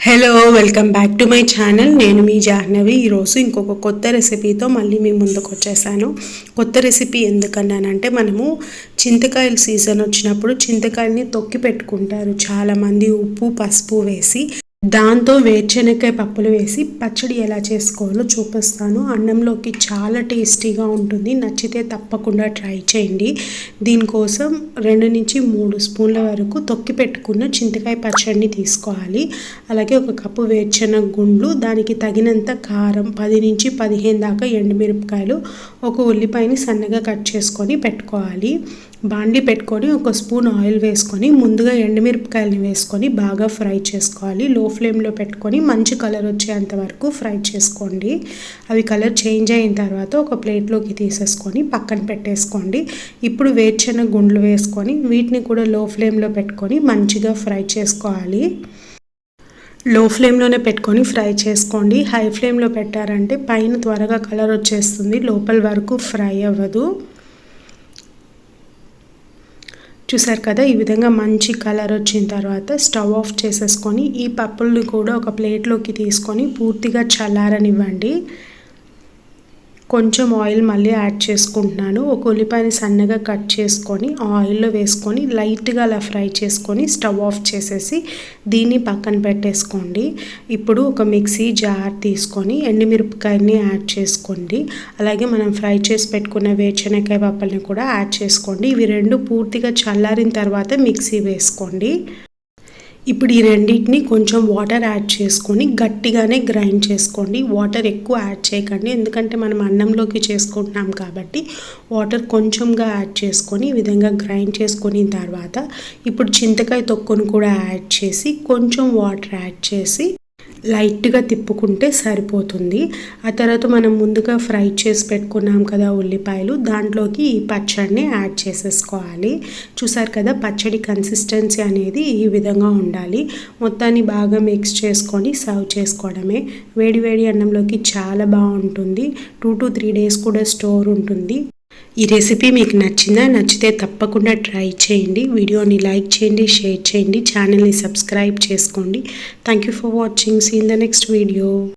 Hello welcome back to my channel నేను మీ జాహ్నవి. ఈరోజు ఇంకొక కొత్త రెసిపీతో మళ్ళీ మీ ముందుకు వచ్చేసాను. కొత్త రెసిపీ ఎందుకన్నానంటే మనము చింతకాయల సీజన్ వచ్చినప్పుడు చింతకాయల్ని తొక్కి పెట్టుకుంటారు. చాలామంది ఉప్పు పసుపు వేసి దాంతో వేరుశనగకాయ పప్పులు వేసి పచ్చడి ఎలా చేసుకోవాలో చూపిస్తాను. అన్నంలోకి చాలా టేస్టీగా ఉంటుంది. నచ్చితే తప్పకుండా ట్రై చేయండి. దీనికోసం రెండు నుంచి మూడు స్పూన్ల వరకు తొక్కి పెట్టుకున్న చింతకాయ పచ్చడిని తీసుకోవాలి. అలాగే ఒక కప్పు వేరుశనగ గుండ్లు దానికి తగినంత కారం పది నుంచి పదిహేను దాకా ఎండుమిరపకాయలు ఒక ఉల్లిపాయని సన్నగా కట్ చేసుకొని పెట్టుకోవాలి. బాండి పెట్టుకొని ఒక స్పూన్ ఆయిల్ వేసుకొని ముందుగా ఎండుమిరపకాయలని వేసుకొని బాగా ఫ్రై చేసుకోవాలి. లో ఫ్లేమ్లో పెట్టుకొని మంచి కలర్ వచ్చేంత వరకు ఫ్రై చేసుకోండి. అవి కలర్ చేంజ్ అయిన తర్వాత ఒక ప్లేట్లోకి తీసేసుకొని పక్కన పెట్టేసుకోండి. ఇప్పుడు వేరుచెన గుండ్లు వేసుకొని వీటిని కూడా లో ఫ్లేమ్లో పెట్టుకొని మంచిగా ఫ్రై చేసుకోవాలి. లో ఫ్లేమ్లోనే పెట్టుకొని ఫ్రై చేసుకోండి. హై ఫ్లేమ్లో పెట్టారంటే పైన త్వరగా కలర్ వచ్చేస్తుంది. లోపల వరకు ఫ్రై అవ్వదు. చూసారు కదా ఈ విధంగా మంచి కలర్ వచ్చిన తర్వాత స్టవ్ ఆఫ్ చేసేసుకొని ఈ పప్పుల్ని కూడా ఒక ప్లేట్లోకి తీసుకొని పూర్తిగా చల్లారనివ్వండి. కొంచెం ఆయిల్ మళ్ళీ యాడ్ చేసుకుంటున్నాను. ఒక ఉల్లిపాయని సన్నగా కట్ చేసుకొని ఆయిల్లో వేసుకొని లైట్గా అలా ఫ్రై చేసుకొని స్టవ్ ఆఫ్ చేసేసి దీన్ని పక్కన పెట్టేసుకోండి. ఇప్పుడు ఒక మిక్సీ జార్ తీసుకొని ఎండుమిరపకాయని యాడ్ చేసుకోండి. అలాగే మనం ఫ్రై చేసి పెట్టుకున్న వేరుశనగకాయ పప్పుల్ని కూడా యాడ్ చేసుకోండి. ఇవి రెండు పూర్తిగా చల్లారిన తర్వాత మిక్సీ వేసుకోండి. ఇప్పుడు ఈ రెండింటిని కొంచెం వాటర్ యాడ్ చేసుకొని గట్టిగానే గ్రైండ్ చేసుకోండి. వాటర్ ఎక్కువ యాడ్ చేయకండి. ఎందుకంటే మనం అన్నంలోకి చేసుకుంటున్నాం కాబట్టి వాటర్ కొంచెంగా యాడ్ చేసుకొని ఈ విధంగా గ్రైండ్ చేసుకుని తర్వాత ఇప్పుడు చింతకాయ తొక్కును కూడా యాడ్ చేసి కొంచెం వాటర్ యాడ్ చేసి లైట్గా తిప్పుకుంటే సరిపోతుంది. ఆ తర్వాత మనం ముందుగా ఫ్రై చేసి పెట్టుకున్నాం కదా ఉల్లిపాయలు దాంట్లోకి ఈ పచ్చడిని యాడ్ చేసేసుకోవాలి. చూసారు కదా పచ్చడి కన్సిస్టెన్సీ అనేది ఈ విధంగా ఉండాలి. మొత్తాన్ని బాగా మిక్స్ చేసుకొని సర్వ్ చేసుకోవడమే. వేడి వేడి అన్నంలోకి చాలా బాగుంటుంది. టూ టు త్రీ డేస్ కూడా స్టోర్ ఉంటుంది. ఈ రెసిపీ మీకు నచ్చిందా నచ్చితే తప్పకుండా ట్రై చేయండి. వీడియోని లైక్ చేయండి షేర్ చేయండి ఛానల్ని సబ్స్క్రైబ్ చేసుకోండి. Thank you for watching see in the next video